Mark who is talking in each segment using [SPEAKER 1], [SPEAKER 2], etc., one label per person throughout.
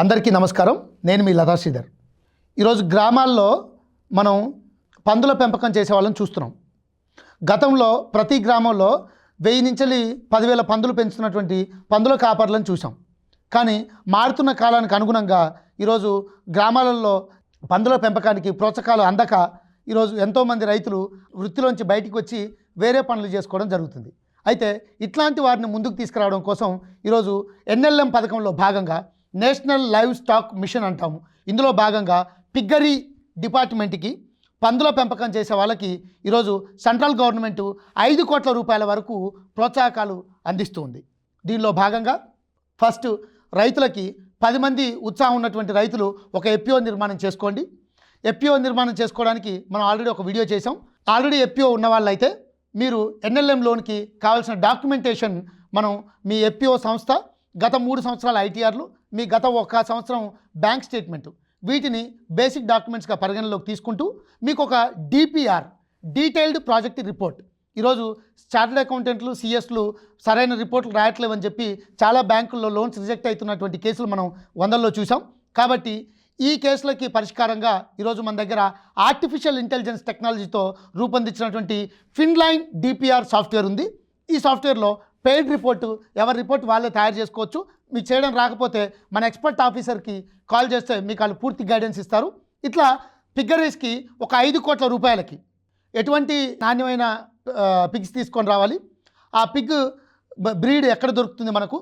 [SPEAKER 1] అందరికీ నమస్కారం. నేను మీ లతా శ్రీధర్. ఈరోజు గ్రామాల్లో మనం పందుల పెంపకం చేసే వాళ్ళని చూస్తున్నాం. గతంలో ప్రతి గ్రామంలో వెయ్యి నుంచి పదివేల పందులు పెంచుతున్నటువంటి పందుల కాపర్లను చూసాం కానీ మారుతున్న కాలానికి అనుగుణంగా ఈరోజు గ్రామాలలో పందుల పెంపకానికి ప్రోత్సాహాలు అందక ఈరోజు ఎంతోమంది రైతులు వృత్తిలోంచి బయటికి వచ్చి వేరే పనులు చేసుకోవడం జరుగుతుంది. అయితే ఇట్లాంటి వారిని ముందుకు తీసుకురావడం కోసం ఈరోజు ఎన్ఎల్ఎం పథకంలో భాగంగా నేషనల్ లైవ్ స్టాక్ మిషన్ అంటాము. ఇందులో భాగంగా పిగ్గరీ డిపార్ట్మెంట్కి పందుల పెంపకం చేసే వాళ్ళకి ఈరోజు సెంట్రల్ గవర్నమెంట్ ఐదు కోట్ల రూపాయల వరకు ప్రోత్సాహకాలు అందిస్తుంది. దీనిలో భాగంగా ఫస్ట్ రైతులకి పది మంది ఉత్సాహం ఉన్నటువంటి రైతులు ఒక ఎప్పిఓ నిర్మాణం చేసుకోండి. ఎప్పిఓ నిర్మాణం చేసుకోవడానికి మనం ఆల్రెడీ ఒక వీడియో చేసాం ఆల్రెడీ ఎప్పిఓ ఉన్న వాళ్ళైతే మీరు ఎన్ఎల్ఎం లోన్కి కావాల్సిన డాక్యుమెంటేషన్ మనం మీ ఎప్పిఓ సంస్థ గత మూడు సంవత్సరాల ఐటీఆర్లు మీ గత ఒక సంవత్సరం బ్యాంక్ స్టేట్మెంట్. వీటిని బేసిక్ డాక్యుమెంట్స్గా పరిగణలోకి తీసుకుంటూ మీకు ఒక డిపిఆర్ డీటెయిల్డ్ ప్రాజెక్ట్ రిపోర్ట్. ఈరోజు చార్టెడ్ అకౌంటెంట్లు సిఎస్లు సరైన రిపోర్ట్లు రాయట్లేవని చెప్పి చాలా బ్యాంకుల్లో లోన్స్ రిజెక్ట్ అవుతున్నటువంటి కేసులు మనం వందల్లో చూసాం కాబట్టి ఈ కేసులకి పరిష్కారంగా ఈరోజు మన దగ్గర ఆర్టిఫిషియల్ ఇంటెలిజెన్స్ టెక్నాలజీతో రూపొందించినటువంటి ఫిన్లైన్ డిపిఆర్ సాఫ్ట్వేర్ ఉంది. ఈ సాఫ్ట్వేర్లో పెయిడ్ రిపోర్టు ఎవరి రిపోర్ట్ వాళ్ళే తయారు చేసుకోవచ్చు. మీకు చేయడం రాకపోతే మన ఎక్స్పర్ట్ ఆఫీసర్కి కాల్ చేస్తే మీకు వాళ్ళు పూర్తి గైడెన్స్ ఇస్తారు. ఇట్లా పిగ్గరీస్కి ఒక ఐదు కోట్ల రూపాయలకి ఎటువంటి నాణ్యమైన పిగ్స్ తీసుకొని రావాలి. ఆ పిగ్ బ్రీడ్ ఎక్కడ దొరుకుతుంది మనకు?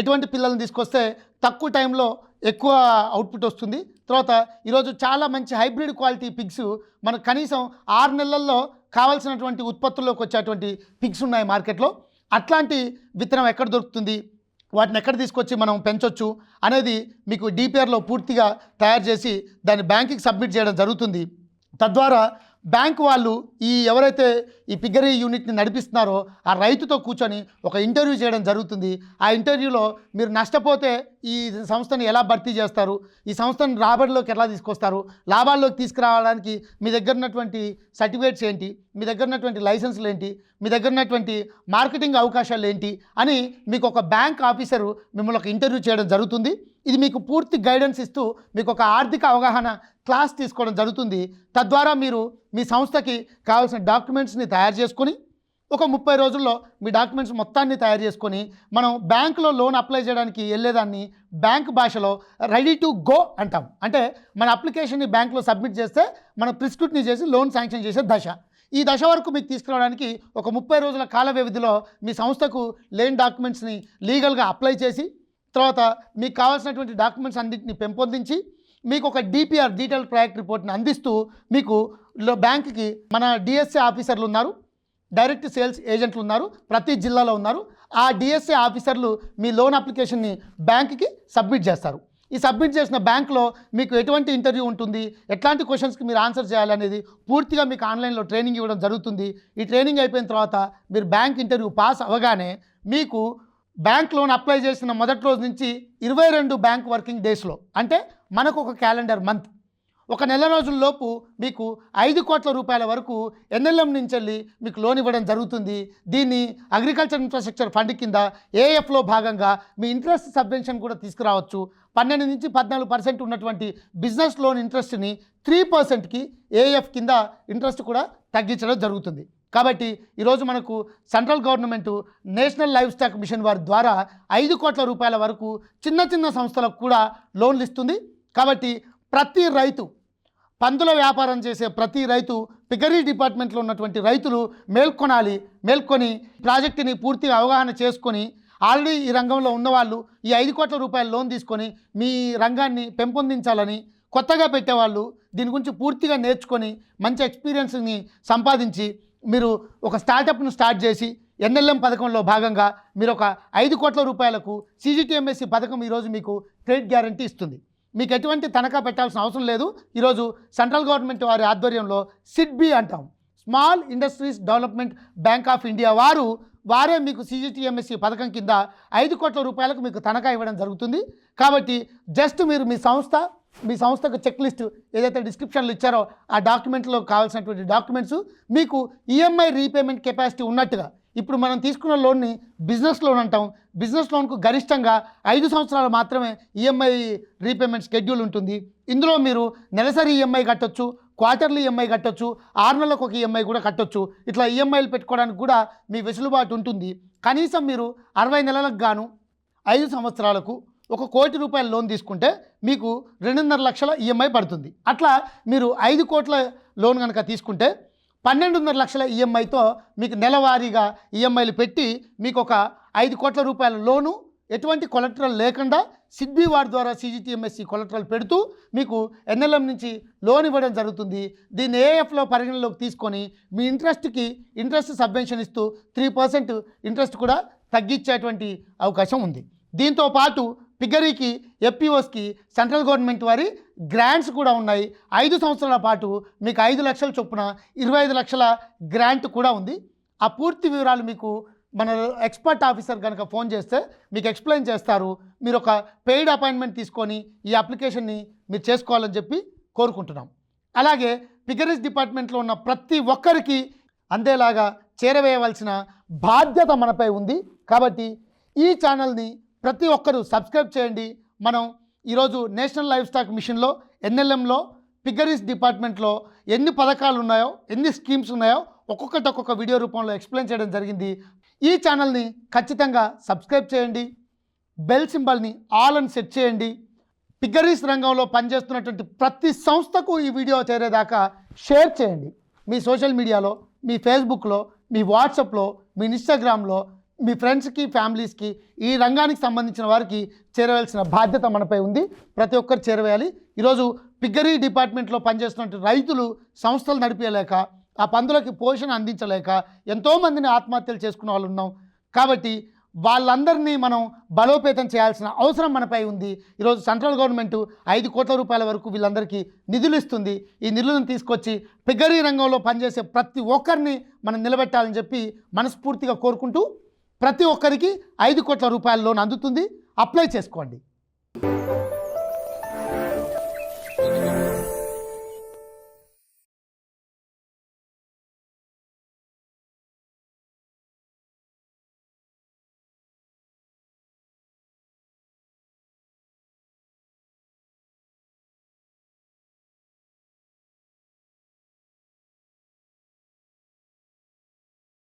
[SPEAKER 1] ఎటువంటి పిల్లల్ని తీసుకొస్తే తక్కువ టైంలో ఎక్కువ అవుట్పుట్ వస్తుంది. తర్వాత ఈరోజు చాలా మంచి హైబ్రిడ్ క్వాలిటీ పిగ్స్ మనకు కనీసం ఆరు నెలల్లో కావాల్సినటువంటి ఉత్పత్తుల్లోకి వచ్చేటువంటి పిగ్స్ ఉన్నాయి మార్కెట్లో. అట్లాంటి విత్తనం ఎక్కడ దొరుకుతుంది? వాటిని ఎక్కడ తీసుకొచ్చి మనం పెంచొచ్చు అనేది మీకు డిపిఆర్లో పూర్తిగా తయారు చేసి దాన్ని బ్యాంకుకి సబ్మిట్ చేయడం జరుగుతుంది. తద్వారా బ్యాంక్ వాళ్ళు ఈ ఎవరైతే ఈ పిగ్గరీ యూనిట్ని నడిపిస్తున్నారో ఆ రైతుతో కూర్చొని ఒక ఇంటర్వ్యూ చేయడం జరుగుతుంది. ఆ ఇంటర్వ్యూలో మీరు నష్టపోతే ఈ సంస్థని ఎలా భర్తీ చేస్తారు? ఈ సంస్థను రాబడిలోకి ఎలా తీసుకొస్తారు? లాభాల్లోకి తీసుకురావడానికి మీ దగ్గర ఉన్నటువంటి సర్టిఫికేట్స్ ఏంటి? మీ దగ్గర ఉన్నటువంటి లైసెన్సులు ఏంటి? మీ దగ్గర ఉన్నటువంటి మార్కెటింగ్ అవకాశాలు ఏంటి? అని మీకు ఒక బ్యాంక్ ఆఫీసరు మిమ్మల్ని ఒక ఇంటర్వ్యూ చేయడం జరుగుతుంది. ఇది మీకు పూర్తి గైడెన్స్ ఇస్తూ మీకు ఒక ఆర్థిక అవగాహన క్లాస్ తీసుకోవడం జరుగుతుంది. తద్వారా మీరు మీ సంస్థకి కావాల్సిన డాక్యుమెంట్స్ని తయారు చేసుకొని ఒక ముప్పై రోజుల్లో మీ డాక్యుమెంట్స్ మొత్తాన్ని తయారు చేసుకొని మనం బ్యాంకులో లోన్ అప్లై చేయడానికి వెళ్ళేదాన్ని బ్యాంక్ భాషలో రెడీ టు గో అంటాం. అంటే మన అప్లికేషన్ని బ్యాంకులో సబ్మిట్ చేస్తే మనం ప్రిస్క్రిప్ట్ని చేసి లోన్ శాంక్షన్ చేసే దశ. ఈ దశ వరకు మీకు తీసుకురావడానికి ఒక ముప్పై రోజుల కాల వ్యవధిలో మీ సంస్థకు లేని డాక్యుమెంట్స్ని లీగల్గా అప్లై చేసి తర్వాత మీకు కావాల్సినటువంటి డాక్యుమెంట్స్ అన్నింటిని పెంపొందించి మీకు ఒక డిపిఆర్ డీటెయిల్ ప్రాజెక్ట్ రిపోర్ట్ని అందిస్తూ మీకు లో- బ్యాంక్కి మన డిఎస్ఏ ఆఫీసర్లు ఉన్నారు డైరెక్ట్ సేల్స్ ఏజెంట్లు ఉన్నారు ప్రతి జిల్లాలో ఉన్నారు. ఆ డిఎస్ఏ ఆఫీసర్లు మీ లోన్ అప్లికేషన్ని బ్యాంక్కి సబ్మిట్ చేస్తారు. ఈ సబ్మిట్ చేసిన బ్యాంక్లో మీకు ఎటువంటి ఇంటర్వ్యూ ఉంటుంది ఎట్లాంటి క్వశ్చన్స్కి మీరు ఆన్సర్ చేయాలనేది పూర్తిగా మీకు ఆన్లైన్లో ట్రైనింగ్ ఇవ్వడం జరుగుతుంది. ఈ ట్రైనింగ్ అయిపోయిన తర్వాత మీరు బ్యాంక్ ఇంటర్వ్యూ పాస్ అవ్వగానే మీకు బ్యాంక్ లోన్ అప్లై చేసిన మొదటి రోజు నుంచి ఇరవై రెండు బ్యాంక్ వర్కింగ్ డేస్లో అంటే మనకు ఒక క్యాలెండర్ మంత్. ఒక నెల రోజుల్లోపు మీకు ఐదు కోట్ల రూపాయల వరకు ఎన్ఎల్ఎం నుంచి వెళ్ళి మీకు లోన్ ఇవ్వడం జరుగుతుంది. దీన్ని అగ్రికల్చర్ ఇన్ఫ్రాస్ట్రక్చర్ ఫండ్ కింద ఏఎఫ్లో భాగంగా మీ ఇంట్రెస్ట్ సబ్వెన్షన్ కూడా తీసుకురావచ్చు. పన్నెండు నుంచి పద్నాలుగు పర్సెంట్ ఉన్నటువంటి బిజినెస్ లోన్ ఇంట్రెస్ట్ని త్రీ పర్సెంట్కి ఏఎఫ్ కింద ఇంట్రెస్ట్ కూడా తగ్గించడం జరుగుతుంది. కాబట్టి ఈరోజు మనకు central government national livestock mission వారి ద్వారా ఐదు కోట్ల రూపాయల వరకు చిన్న చిన్న సంస్థలకు కూడా లోన్లు ఇస్తుంది. కాబట్టి ప్రతి రైతు పందుల వ్యాపారం చేసే ప్రతి రైతు పిగరీ డిపార్ట్మెంట్లో ఉన్నటువంటి రైతులు మేల్కొనాలి మేల్కొని ప్రాజెక్టుని పూర్తిగా అవగాహన చేసుకొని ఆల్రెడీ ఈ రంగంలో ఉన్నవాళ్ళు ఈ ఐదు కోట్ల రూపాయల లోన్ తీసుకొని మీ రంగాన్ని పెంపొందించాలని కొత్తగా పెట్టేవాళ్ళు దీని గురించి పూర్తిగా నేర్చుకొని మంచి ఎక్స్పీరియన్స్ని సంపాదించి మీరు ఒక స్టార్టప్ను స్టార్ట్ చేసి ఎన్ఎల్ఎం పథకంలో భాగంగా మీరు ఒక ఐదు కోట్ల రూపాయలకు సీజీటీఎంఎస్సి పథకం ఈరోజు మీకు క్రెడిట్ గ్యారంటీ ఇస్తుంది. మీకు ఎటువంటి తనఖా పెట్టాల్సిన అవసరం లేదు. ఈరోజు సెంట్రల్ గవర్నమెంట్ వారి ఆధ్వర్యంలో సిడ్బి అంటాం. Small industries development bank of India వారు వారే మీకు సీజీటీఎంఎస్సి పథకం కింద ఐదు కోట్ల రూపాయలకు మీకు తనఖా ఇవ్వడం జరుగుతుంది. కాబట్టి జస్ట్ మీరు మీ సంస్థ మీ సంస్థకు చెక్ లిస్ట్ ఏదైతే డిస్క్రిప్షన్లు ఇచ్చారో ఆ డాక్యుమెంట్లో కావాల్సినటువంటి డాక్యుమెంట్స్ మీకు ఈఎంఐ రీపేమెంట్ కెపాసిటీ ఉన్నట్టుగా ఇప్పుడు మనం తీసుకున్న లోన్ని బిజినెస్ లోన్ అంటాం. బిజినెస్ లోన్కు గరిష్టంగా ఐదు సంవత్సరాలు మాత్రమే ఈఎంఐ రీపేమెంట్ షెడ్యూల్ ఉంటుంది. ఇందులో మీరు నెలసరి ఈఎంఐ కట్టొచ్చు క్వార్టర్లీ ఈఎంఐ కట్టొచ్చు ఆరు నెలలకు ఒక ఈఎంఐ కూడా కట్టొచ్చు. ఇట్లా ఈఎంఐలు పెట్టుకోవడానికి కూడా మీ వెసులుబాటు ఉంటుంది. కనీసం మీరు అరవై నెలలకు గాను ఐదు సంవత్సరాలకు ఒక కోటి రూపాయల లోన్ తీసుకుంటే మీకు రెండున్నర లక్షల ఈఎంఐ పడుతుంది. అట్లా మీరు ఐదు కోట్ల లోన్ కనుక తీసుకుంటే పన్నెండున్నర లక్షల ఈఎంఐతో మీకు నెలవారీగా ఈఎంఐలు పెట్టి మీకు ఒక ఐదు కోట్ల రూపాయల లోను ఎటువంటి కొలెక్టరల్ లేకుండా సిడ్బీ వార్డ్ ద్వారా సీజీటీఎంఎస్సి కొలెక్టరల్ పెడుతూ మీకు ఎన్ఎల్ఎం నుంచి లోన్ ఇవ్వడం జరుగుతుంది. దీన్ని ఏఎఫ్లో పరిగణలోకి తీసుకొని మీ ఇంట్రెస్ట్కి ఇంట్రెస్ట్ సబ్వెన్షన్ ఇస్తూ త్రీ పర్సెంట్ ఇంట్రెస్ట్ కూడా తగ్గించేటువంటి అవకాశం ఉంది. దీంతో పాటు పిగరీకి ఎఫ్పిఓస్కి సెంట్రల్ గవర్నమెంట్ వారి గ్రాంట్స్ కూడా ఉన్నాయి. ఐదు సంవత్సరాల పాటు మీకు ఐదు లక్షల చొప్పున ఇరవై ఐదు లక్షల గ్రాంట్ కూడా ఉంది. ఆ పూర్తి వివరాలు మీకు మన ఎక్స్పర్ట్ ఆఫీసర్ కనుక ఫోన్ చేస్తే మీకు ఎక్స్ప్లెయిన్ చేస్తారు. మీరు ఒక పెయిడ్ అపాయింట్మెంట్ తీసుకొని ఈ అప్లికేషన్ని మీరు చేసుకోవాలని చెప్పి కోరుకుంటున్నాం. అలాగే పిగరీస్ డిపార్ట్మెంట్లో ఉన్న ప్రతి ఒక్కరికి అందేలాగా చేరవేయవలసిన బాధ్యత మనపై ఉంది. కాబట్టి ఈ ఛానల్ని ప్రతి ఒక్కరూ సబ్స్క్రైబ్ చేయండి. మనం ఈరోజు నేషనల్ లైఫ్ స్టాక్ మిషన్లో ఎన్ఎల్ఎంలో పిగరీస్ డిపార్ట్మెంట్లో ఎన్ని పథకాలు ఉన్నాయో ఎన్ని స్కీమ్స్ ఉన్నాయో ఒక్కొక్కటి ఒక్కొక్క వీడియో రూపంలో ఎక్స్ప్లెయిన్ చేయడం జరిగింది. ఈ ఛానల్ని ఖచ్చితంగా సబ్స్క్రైబ్ చేయండి. బెల్ సింబల్ని ఆల్ అని సెట్ చేయండి. పిగ్గరీస్ రంగంలో పనిచేస్తున్నటువంటి ప్రతి సంస్థకు ఈ వీడియో చేరేదాకా షేర్ చేయండి. మీ సోషల్ మీడియాలో మీ ఫేస్బుక్లో మీ వాట్సాప్లో మీ ఇన్స్టాగ్రామ్లో మీ ఫ్రెండ్స్కి ఫ్యామిలీస్కి ఈ రంగానికి సంబంధించిన వారికి చేరవలసిన బాధ్యత మనపై ఉంది. ప్రతి ఒక్కరు చేరవేయాలి. ఈరోజు పిగ్గరీ డిపార్ట్మెంట్లో పనిచేస్తున్నటువంటి రైతులు సంస్థలు నడిపేయలేక ఆ పందులకి పోషణ అందించలేక ఎంతోమందిని ఆత్మహత్యలు చేసుకున్న వాళ్ళు ఉన్నాం కాబట్టి వాళ్ళందరినీ మనం బలోపేతం చేయాల్సిన అవసరం మనపై ఉంది. ఈరోజు సెంట్రల్ గవర్నమెంట్ ఐదు కోట్ల రూపాయల వరకు వీళ్ళందరికీ నిధులు ఇస్తుంది. ఈ నిధులను తీసుకొచ్చి పిగ్గరీ రంగంలో పనిచేసే ప్రతి ఒక్కరిని మనం నిలబెట్టాలని చెప్పి మనస్ఫూర్తిగా కోరుకుంటూ ప్రతి ఒక్కరికి ఐదు కోట్ల రూపాయల లోన్ అందుతుంది. అప్లై చేసుకోండి.